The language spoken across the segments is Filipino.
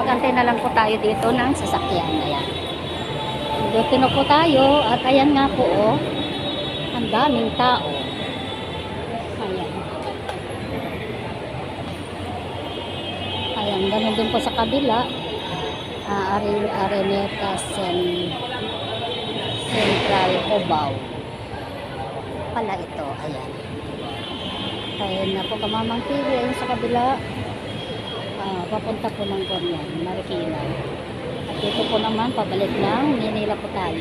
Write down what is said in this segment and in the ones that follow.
Magantay na lang po tayo dito ng sasakyan. Ayan. Dito na po tayo at ayan nga po oh. Ang daming tao. Ayan. Ayan, ganun din po sa kabila. Uh, Ari, Araneta Sen, Central Cubao. Pala ito, ayan. Kaya na po kamamang TV, ayun sa kabila. Ah, papunta po ng Goryan, Marikina. At dito po naman, pabalik ng Manila po tayo.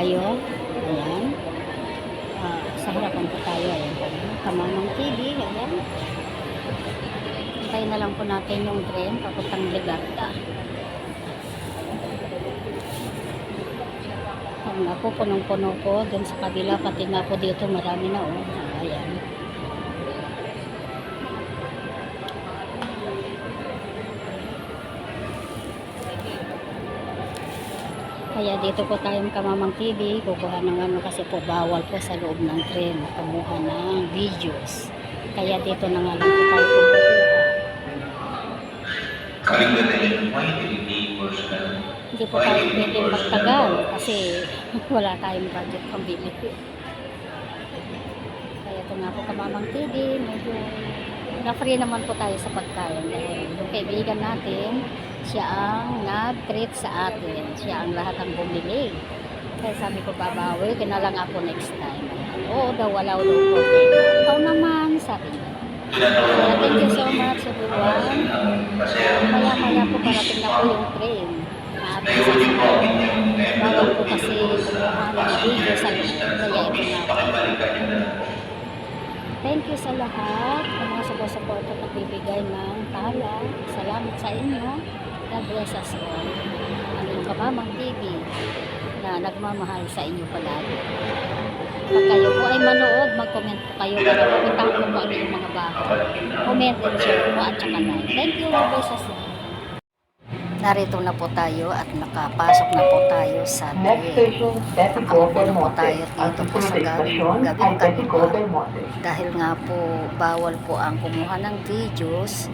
tayo. Ayan. Ah, sa harapan po tayo. Ayan po. Kamamang TV. Ayan. Hintayin na lang po natin yung train papuntang Ligarda. Ayan nga po, punong-puno po. Doon sa kabila, pati nga po dito, marami na oh. Ayan. Kaya dito po tayong kamamang TV, kukuha ng ano kasi po bawal po sa loob ng tren, kumuha ng videos. Kaya dito na nga lang po tayo kumukuha. Coming to attention point, hindi personal. Hindi po tayo pwede magtagal kasi wala tayong budget pambili. Kaya ito nga po kamamang TV, medyo na-free naman po tayo sa pagkain dahil yung kaibigan natin, siya ang nag-treat sa atin. Siya ang lahat ang bumili. Kaya sabi ko, babawi, kina lang ako next time. Oo daw, wala daw problema. Ikaw naman, sabi niya. Thank you so much everyone. Maya-maya po parating na po yung train. Naabot sa sakay. Bawal po kasi kumuha ng video sa. Kaya ito na po. Thank you sa lahat ng mga sumusuporta at nagbibigay ng tala. Salamat sa inyo. God bless us all. Ang inyong kamamang TV na nagmamahal sa inyo palagi. Pag kayo po ay manood, mag-comment po kayo para makita ko po ang inyong mga bahay. Comment and share po at saka like. Thank you. God bless us all. Narito na po tayo at nakapasok na po tayo sa Tetico del Nakakulo po tayo dito po sa Anticipation gabing kaliwa. dahil nga po bawal po ang kumuha ng videos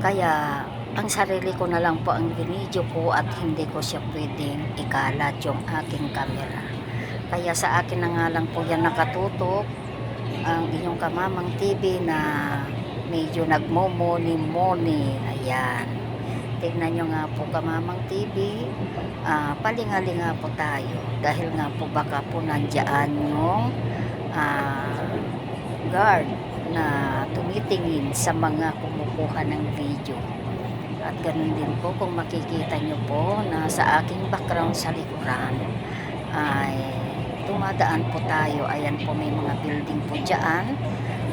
kaya ang sarili ko na lang po ang binidyo ko at hindi ko siya pwedeng ikalat yung aking camera kaya sa akin na nga lang po yan nakatutok. Ang inyong kamamang TV na medyo nagmomoni-moni ayan. Tignan nyo nga po kamamang TV ah, palingalinga po tayo. Dahil nga po baka po nandyan yung ah, guard na tumitingin sa mga kumukuha ng video. At ganun din po kung makikita nyo po na sa aking background sa likuran tumadaan po tayo. Ayan po may mga building po dyan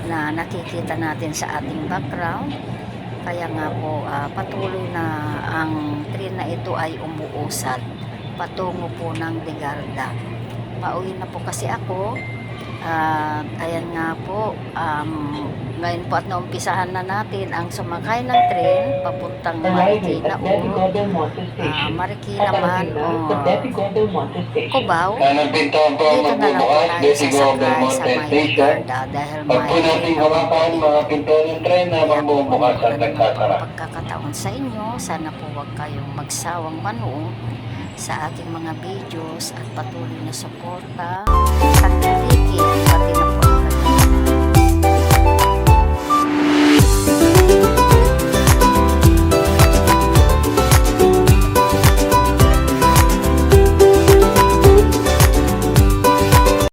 na nakikita natin sa ating background. Kaya nga po ah, patuloy na ang train na ito ay umuusad patungo po ng Degarda. Pauwi na po kasi ako at ayan nga po, um, ngayon po at naumpisahan na natin ang sumakay ng tren papuntang Marikina o Monte ah. Marikina man Marikina o. Cubao. Dito na lang po tayo sasakay sa may. Garda dahil may tren habang bumubukas at pagkakataon sa inyo. Sana po huwag kayong magsawang manood sa aking mga videos at patuloy na suporta sa